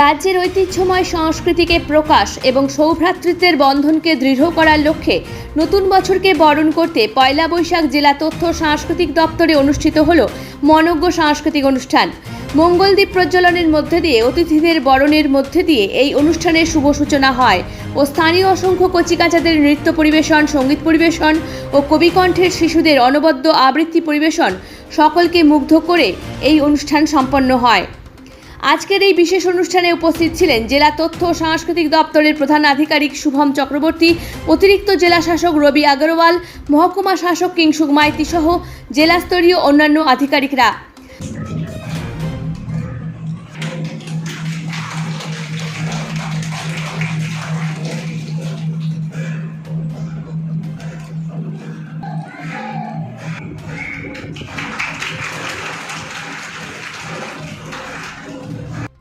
রাজ্যের ঐতিহ্যময় সংস্কৃতিকে প্রকাশ এবং সৌভ্রাতৃত্বের বন্ধনকে দৃঢ় করার লক্ষ্যে নতুন বছরকে বরণ করতে পয়লা বৈশাখ জেলা তথ্য সাংস্কৃতিক দপ্তরে অনুষ্ঠিত হল মনজ্ঞ সাংস্কৃতিক অনুষ্ঠান। মঙ্গলদ্বীপ প্রজ্বলনের মধ্যে দিয়ে অতিথিদের বরণের মধ্যে দিয়ে এই অনুষ্ঠানের শুভ সূচনা হয় ও স্থানীয় অসংখ্য কচিকাঁচাদের নৃত্য পরিবেশন, সংগীত পরিবেশন ও কবিকণ্ঠের শিশুদের অনবদ্য আবৃত্তি পরিবেশন সকলকে মুগ্ধ করে এই অনুষ্ঠান সম্পন্ন হয়। আজকের এই বিশেষ অনুষ্ঠানে উপস্থিত ছিলেন জেলা তথ্য ও সাংস্কৃতিক দপ্তরের প্রধান আধিকারিক শুভম চক্রবর্তী, অতিরিক্ত জেলা শাসক রবি আগরওয়াল, মহকুমা শাসক কিংসুক মাইতি সহ জেলাস্তরীয় অন্যান্য আধিকারিকরা।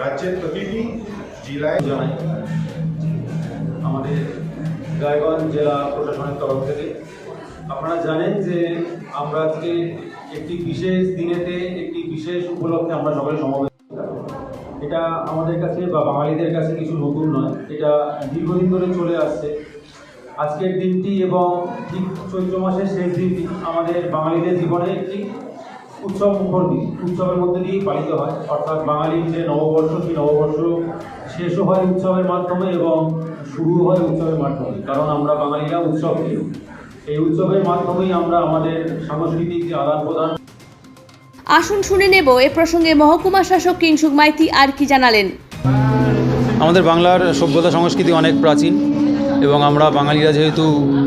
রাজ্যের প্রতিটি জেলায় জানাই আমাদের গাইবান্ধ জেলা প্রশাসনের তরফ থেকে, আপনারা জানেন যে আমরা আজকে একটি বিশেষ দিনেতে, একটি বিশেষ উপলক্ষে আমরা সকলে সমাবেশ এটা আমাদের কাছে বা বাঙালিদের কাছে কিছু নতুন নয়, এটা দীর্ঘদিন ধরে চলে আসছে। আজকের দিনটি এবং ঠিক চৈত্র মাসের শেষ দিনটি আমাদের বাঙালিদের জীবনে একটি উৎসব মুখর দিন। উৎসবের মধ্যে দিয়েই পালিত হয়। অর্থাৎ বাঙালির যে নববর্ষ সেই নববর্ষ শেষও হয় উৎসবের মাধ্যমে এবং শুরু হয় উৎসবের মাধ্যমে। কারণ আমরা বাঙালিরা উৎসব প্রিয়। এই উৎসবের মাধ্যমেই আমরা আমাদের সাংস্কৃতিক যে আদান প্রদান আসুন শুনে নেব এ প্রসঙ্গে মহকুমা শাসক কিংসুক মাইতি আর কি জানালেন। আমাদের বাংলার সভ্যতা সংস্কৃতি অনেক প্রাচীন এবং আমরা বাঙালিরা যেহেতু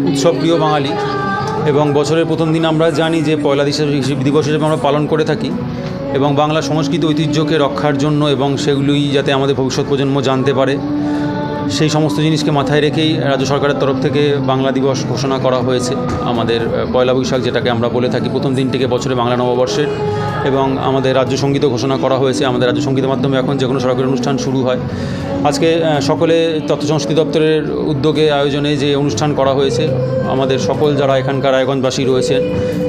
উৎসবপ্রিয় বাঙালি এবং বছরের প্রথম দিন আমরা জানি যে পয়লা দিবস হিসেবে আমরা পালন করে থাকি এবং বাংলা সংস্কৃত ঐতিহ্যকে রক্ষার জন্য এবং সেগুলোই যাতে আমাদের ভবিষ্যৎ প্রজন্ম জানতে পারে। সেই সমস্ত জিনিসকে মাথায় রেখেই রাজ্য সরকারের তরফ থেকে বাংলা দিবস ঘোষণা করা হয়েছে। আমাদের পয়লা বৈশাখ যেটাকে আমরা বলে থাকি প্রথম দিনটিকে বছরে বাংলা নববর্ষের এবং আমাদের রাজ্য সঙ্গীতও ঘোষণা করা হয়েছে। আমাদের রাজ্য সঙ্গীতের মাধ্যমে এখন যে কোনো সরকারি অনুষ্ঠান শুরু হয়। আজকে সকলে তথ্য সংস্কৃতি দপ্তরের উদ্যোগে আয়োজনে যে অনুষ্ঠান করা হয়েছে, আমাদের সকল যারা এখানকার রায়গঞ্জবাসী রয়েছেন,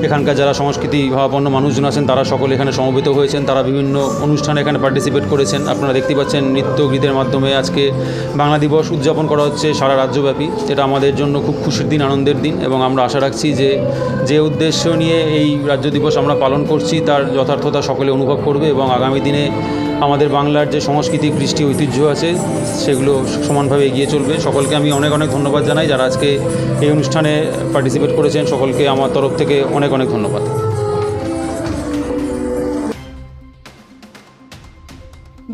এখানকার যারা সংস্কৃতি ভাবাপন্ন মানুষজন আছেন, তারা সকলে এখানে সমবেত হয়েছেন। তারা বিভিন্ন অনুষ্ঠানে এখানে পার্টিসিপেট করেছেন। আপনারা দেখতে পাচ্ছেন নৃত্য গীতের মাধ্যমে আজকে বাংলা দিবস উদযাপন করা হচ্ছে সারা রাজ্যব্যাপী। এটা আমাদের জন্য খুব খুশির দিন, আনন্দের দিন এবং আমরা আশা রাখছি যে যে উদ্দেশ্য নিয়ে এই রাজ্য দিবস আমরা পালন করছি তার যথার্থতা সকলে অনুভব করবে এবং আগামী দিনে আমাদের বাংলার যে সংস্কৃতি, কৃষ্টি, ঐতিহ্য আছে, সেগুলো সমানভাবে এগিয়ে চলবে। সকলকে আমি অনেক অনেক ধন্যবাদ জানাই যারা আজকে এই অনুষ্ঠানে পার্টিসিপেট করেছেন। সকলকে আমার তরফ থেকে অনেক অনেক ধন্যবাদ।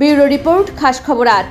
ব্যুরো রিপোর্ট, খাস খবর আট।